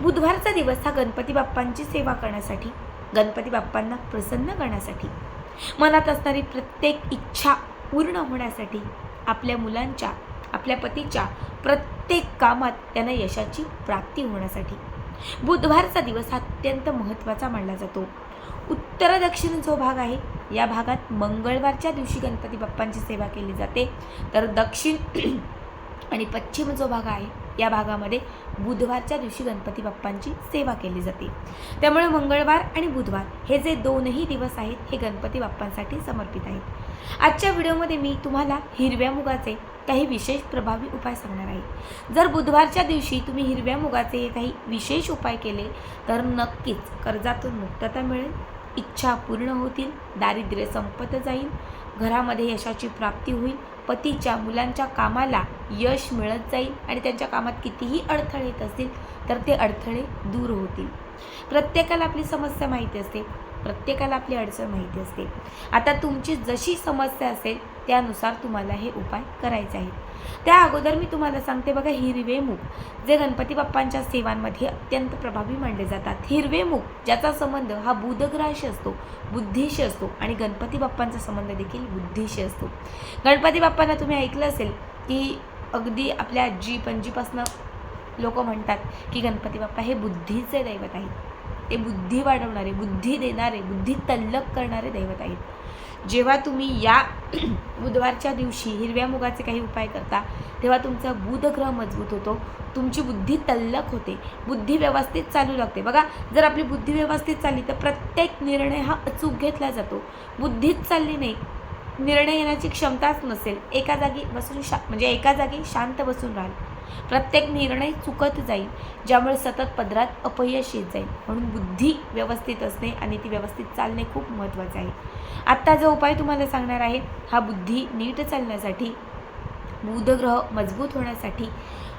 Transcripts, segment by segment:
बुधवारचा दिवस हा गणपती बाप्पांची सेवा करण्यासाठी गणपती बाप्पांना प्रसन्न करण्यासाठी मनात असणारी प्रत्येक इच्छा पूर्ण होण्यासाठी आपल्या मुलांच्या आपल्या पतीच्या प्रत्येक कामात त्यांना यशाची प्राप्ती होण्यासाठी. बुधवारचा दिवस हा अत्यंत महत्त्वाचा मानला जातो. उत्तर दक्षिण जो भाग आहे या भागात मंगळवारच्या दिवशी गणपती बाप्पांची सेवा केली जाते. तर दक्षिण आणि पश्चिम जो भाग आहे या भागामध्ये बुधवारच्या दिवशी गणपती बाप्पांची सेवा केली जाते. त्यामुळे मंगळवार आणि बुधवार हे जे दोनही दिवस आहेत हे गणपती बाप्पांसाठी समर्पित आहेत. आजच्या व्हिडिओमध्ये मी तुम्हाला हिरव्या मुगाचे काही विशेष प्रभावी उपाय सांगणार आहे. जर बुधवारच्या दिवशी तुम्ही हिरव्या मुगाचे काही विशेष उपाय केले तर नक्कीच कर्जातून मुक्तता मिळेल इच्छा पूर्ण होतील दारिद्र्य संपत जाईल घरामध्ये यशाची प्राप्ती होईल पतीच्या मुलांच्या कामाला यश मिळत जाईल आणि त्यांच्या कामात कितीही अडथळे येत असतील तर ते अडथळे दूर होतील. प्रत्येकाला आपली समस्या माहिती असते. प्रत्येकाला आपली अडचण माहिती असते. आता तुमची जशी समस्या असेल त्यानुसार तुम्हाला हे उपाय करायचे आहेत. त्या अगोदर मी तुम्हाला सांगते बघा हिरवे मूग जे गणपती बाप्पांच्या सेवांमध्ये अत्यंत प्रभावी मानले जातात. हिरवे मूग ज्याचा संबंध हा बुधग्रहाशी असतो बुद्धीशी असतो आणि गणपती बाप्पांचा संबंध देखील बुद्धीशी असतो. गणपती बाप्पांना तुम्ही ऐकलं असेल की अगदी आपल्या आजी पणजीपासनं लोक म्हणतात की गणपती बाप्पा हे बुद्धीचे दैवत आहेत. ते बुद्धी वाढवणारे बुद्धी देणारे बुद्धी तल्लक करणारे दैवत आहेत. जेव्हा तुम्ही या बुधवारच्या दिवशी हिरव्या मुगाचे काही उपाय करता तेव्हा तुमचा बुधग्रह मजबूत होतो तुमची बुद्धी तल्लक होते बुद्धी व्यवस्थित चालू लागते. बघा जर आपली बुद्धी व्यवस्थित चालली तर प्रत्येक निर्णय हा अचूक घेतला जातो. बुद्धीच चालली नाही निर्णय घेण्याची क्षमताच नसेल. एका जागी बसून शा म्हणजे एका जागी शांत बसून राहाल. प्रत्येक निर्णय चुकत जाईल ज्यामुळे सतत पदरात अपयश येत जाईल. म्हणून बुद्धी व्यवस्थित असणे आणि ती व्यवस्थित चालणे खूप महत्त्वाचे आहे. आत्ता जो उपाय तुम्हाला सांगणार आहे हा बुद्धी नीट चालण्यासाठी बुधग्रह मजबूत होण्यासाठी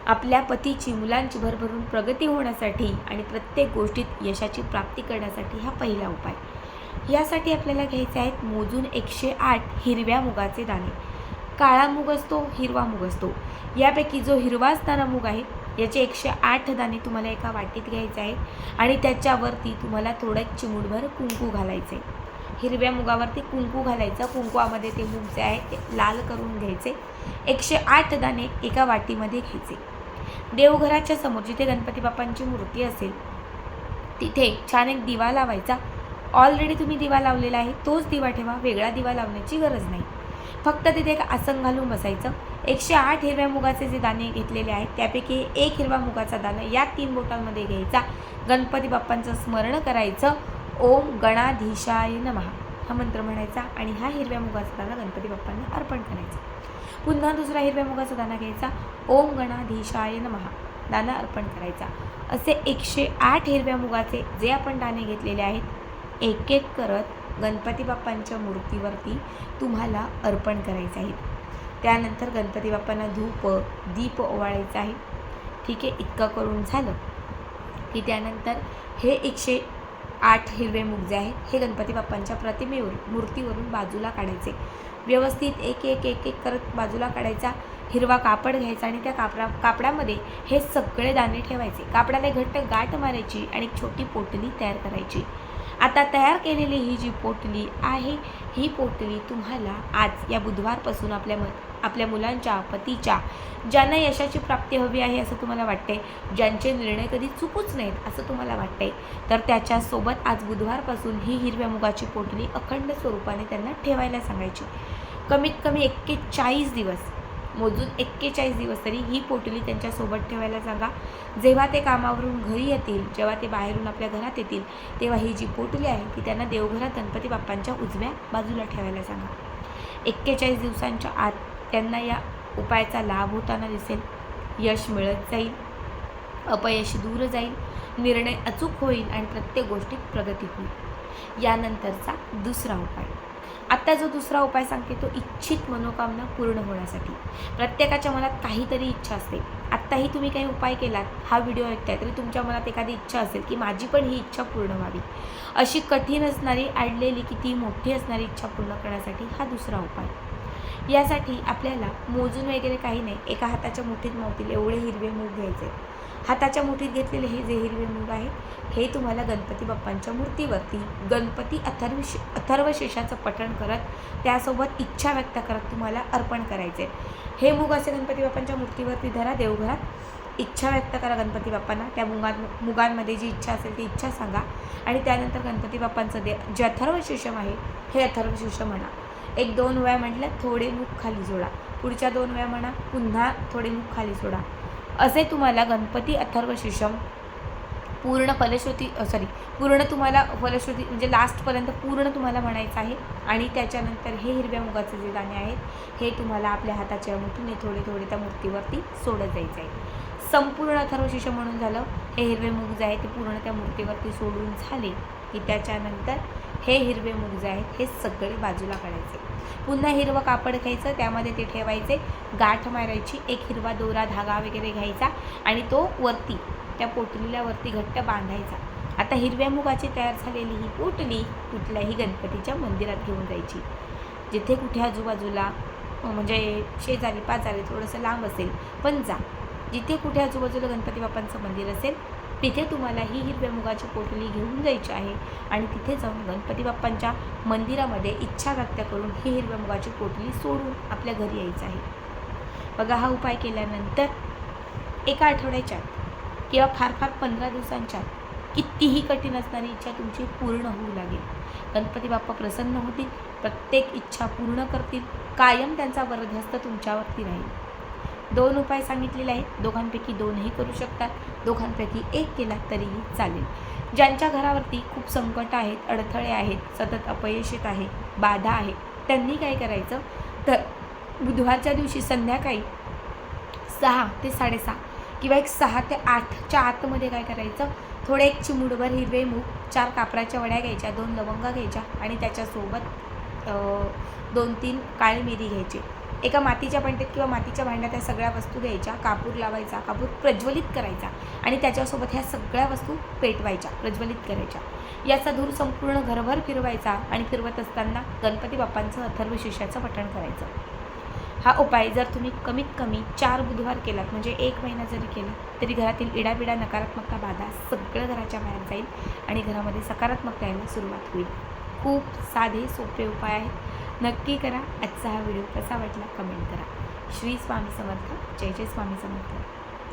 आपल्या पतीची मुलांची भरभरून प्रगती होण्यासाठी आणि प्रत्येक गोष्टीत यशाची प्राप्ती करण्यासाठी हा पहिला उपाय. यासाठी आपल्याला घ्यायचे आहेत मोजून एकशे आठ हिरव्या मुगाचे दाणे. काळा मूग असतो हिरवा मूग असतो. यापैकी जो हिरवा असणारा मूग आहे याचे एकशे आठ दाणे तुम्हाला एका वाटीत घ्यायचे आहे आणि त्याच्यावरती तुम्हाला थोडं चिमूटभर कुंकू घालायचं आहे. हिरव्या मुगावरती कुंकू घालायचा कुंकवामध्ये ते मूग जे आहे ते लाल करून घ्यायचे. एकशे आठ दाणे एका वाटीमध्ये घ्यायचे. देवघराच्या समोर जिथे गणपती बाप्पांची मूर्ती असेल तिथे छान एक दिवा लावायचा. ऑलरेडी तुम्ही दिवा लावलेला आहे तोच दिवा ठेवा वेगळा दिवा लावण्याची गरज नाही. फक्त तिथे एक आसन घालून बसायचं. एकशे आठ हिरव्या मुगाचे जे दाणे घेतलेले आहेत त्यापैकी एक हिरवा मुगाचा दाणं या तीन बोटांमध्ये घ्यायचा. गणपती बाप्पांचं स्मरण करायचं. ओम गणाधीशाय नमहा हा मंत्र म्हणायचा आणि हा हिरव्या मुगाचा दाणा गणपती बाप्पांना अर्पण करायचा. पुन्हा दुसरा हिरव्या मुगाचा दाणा घ्यायचा. ओम गणाधीशाय नमहा दाना अर्पण करायचा. असे एकशे आठ हिरव्या मुगाचे जे आपण दाणे घेतलेले आहेत एक एक करत गणपती बाप्पांच्या मूर्तीवरती तुम्हाला अर्पण करायचे आहेत त्यानंतर गणपती बाप्पांना धूप दीप ओवाळायचा आहे. ठीक आहे इतकं करून झालं की त्यानंतर हे एकशे आठ हिरवे मूग जे आहेत हे गणपती बाप्पांच्या प्रतिमेवरून मूर्तीवरून बाजूला काढायचे. व्यवस्थित एक एक एक एक करत बाजूला काढायचा हिरवा कापड घ्यायचा आणि त्या कापडा कापडामध्ये हे सगळे दाणे ठेवायचे. कापडाला घट्ट गाठ मारायची आणि एक छोटी पोटली तयार करायची. आता तयार केलेली ही जी पोटली आहे ही पोटली तुम्हाला आज या बुधवारपासून आपल्या म आपल्या मुलांच्या पतीच्या ज्यांना यशाची प्राप्ती हवी आहे असं तुम्हाला वाटते ज्यांचे निर्णय कधी चुकूच नाहीत असं तुम्हाला वाटते तर त्याच्यासोबत आज बुधवारपासून ही हिरव्या मुगाची पोटली अखंड स्वरूपाने त्यांना ठेवायला सांगायची. कमीत कमी एक्केचाळीस दिवस मोजून एक्केचाळीस दिवस तरी ही पोटली त्यांच्यासोबत ठेवायला सांगा. जेव्हा ते कामावरून घरी येतील जेव्हा ते बाहेरून आपल्या घरात येतील तेव्हा ही जी पोटली आहे ती त्यांना देवघरात गणपती बाप्पांच्या उजव्या बाजूला ठेवायला सांगा. एक्केचाळीस दिवसांच्या आत त्यांना या उपायाचा लाभ होताना दिसेल. यश मिळत जाईल. अपयश दूर जाईल. निर्णय अचूक होईल आणि प्रत्येक गोष्टीत प्रगती होईल. यानंतरचा दुसरा उपाय. आत्ता जो दुसरा उपाय सांगते तो इच्छित मनोकामना पूर्ण होण्यासाठी. प्रत्येकाच्या मनात काहीतरी इच्छा असते. आत्ताही तुम्ही काही उपाय केलात हा व्हिडिओ ऐकताय तरी तुमच्या मनात एखादी इच्छा असेल की माझी पण ही इच्छा पूर्ण व्हावी. अशी कठीण असणारी अडलेली किती मोठी असणारी इच्छा पूर्ण करण्यासाठी हा दुसरा उपाय. यासाठी आपल्याला मोजून वगैरे काही नाही एका हाताच्या मुठीत मावतील एवढे हिरवे मूग घ्यायचे. हाताच्या मुठीत घेतलेले हे जे हिरवे मूग आहे हे तुम्हाला गणपती बाप्पांच्या मूर्तीवरती गणपती अथर्व अथर्वशेषाचं पठण करत त्यासोबत इच्छा व्यक्त करत तुम्हाला अर्पण करायचे. हे मूग असे गणपती बाप्पांच्या मूर्तीवरती धरा देवघरात. इच्छा व्यक्त करा गणपती बाप्पांना. त्या मुगां मुगांमध्ये जी इच्छा असेल ती इच्छा सांगा. आणि त्यानंतर गणपती बाप्पांचं दे जे अथर्वशीर्षम आहे हे अथर्वशीर्ष म्हणा. एक दोन वेळा म्हटलं थोडे मूग खाली जोडा. पुढच्या दोन वेळा म्हणा पुन्हा थोडे मूग खाली सोडा असे तुम्हाला गणपती अथर्वशीर्षम पूर्ण फलश्रुती सॉरी पूर्ण तुम्हाला फलश्रुती म्हणजे लास्टपर्यंत पूर्ण तुम्हाला म्हणायचं आहे. आणि त्याच्यानंतर हे हिरव्या मुगाचे जे दाणे आहेत हे तुम्हाला आपल्या हाताच्या मुठीने थोडे थोडे त्या मूर्तीवरती सोडत जायचं आहे. संपूर्ण अथर्वशीर्ष म्हणून झालं हे हिरवे मूग जे आहे ते पूर्ण त्या मूर्तीवरती सोडून झाले. की त्याच्यानंतर हे हिरवे मूग जे आहेत हे सगळे बाजूला काढायचे. पुन्हा हिरवं कापड घ्यायचं त्यामध्ये ते ठेवायचे. गाठ मारायची एक हिरवा दोरा धागा वगैरे घ्यायचा आणि तो वरती त्या पोटलीला वरती घट्ट बांधायचा. आता हिरव्या मुगाची तयार झालेली ही पोटली कुठल्याही गणपतीच्या मंदिरात घेऊन जायची. जिथे कुठे आजूबाजूला म्हणजे शेजारी पाजारी थोडंसं लांब असेल पण जा. जिथे कुठे आजूबाजूला गणपती बाप्पांचं मंदिर असेल तिथे तुम्हाला ही हिरव्या मुगाची पोटली घेऊन जायची आहे. आणि तिथे जाऊन गणपती बाप्पांच्या मंदिरामध्ये इच्छा व्यक्त करून ही हिरव्या मुगाची पोटली सोडून आपल्या घरी यायचं आहे. बघा हा उपाय केल्यानंतर एका आठवड्याच्या किंवा फार फार पंधरा दिवसांच्या कितीही कठीण असणारी इच्छा तुमची पूर्ण होऊ लागेल. गणपती बाप्पा प्रसन्न होतील प्रत्येक इच्छा पूर्ण करतील कायम त्यांचा वरदहस्त तुमच्यावरती राहील. दोन उपाय सांगितलेले आहेत. दोघांपैकी दोनही करू शकतात. दोघांपैकी एक केला तरीही चालेल. ज्यांच्या घरावरती खूप संकट आहेत अडथळे आहेत सतत अपयश येत आहे बाधा आहे त्यांनी काय करायचं? तर बुधवारच्या दिवशी संध्याकाळी सहा ते साडेसहा किंवा एक सहा ते आठच्या आतमध्ये काय करायचं? थोडे एक चिमुडभर हिरवे मूग चार कापराच्या वड्या घ्यायच्या दोन लवंगा घ्यायच्या आणि त्याच्यासोबत दोन तीन काळी मिरी घ्यायची. एका मातीच्या भांड्यात किंवा मातीच्या भांड्यात त्या सगळ्या वस्तू घ्यायच्या कापूर लावायचा कापूर प्रज्वलित करायचा आणि त्याच्यासोबत ह्या सगळ्या वस्तू पेटवायच्या प्रज्वलित करायच्या. याचा धूर संपूर्ण घरभर फिरवायचा आणि फिरवत असताना गणपती बाप्पांचं अथर्व शिष्याचं पठण करायचं. हा उपाय जर तुम्ही कमीत कमी चार बुधवार केलात म्हणजे एक महिना जरी केला तरी घरातील इडाबिडा नकारात्मकता बाधा सगळं घराच्या बाहेर जाईल आणि घरामध्ये सकारात्मकता यायला सुरुवात होईल. खूप साधे सोपे उपाय आहेत. नक्की करा. आजचा हा व्हिडिओ कसा वाटला कमेंट करा. श्री स्वामी समर्थ. जय जय स्वामी समर्थ.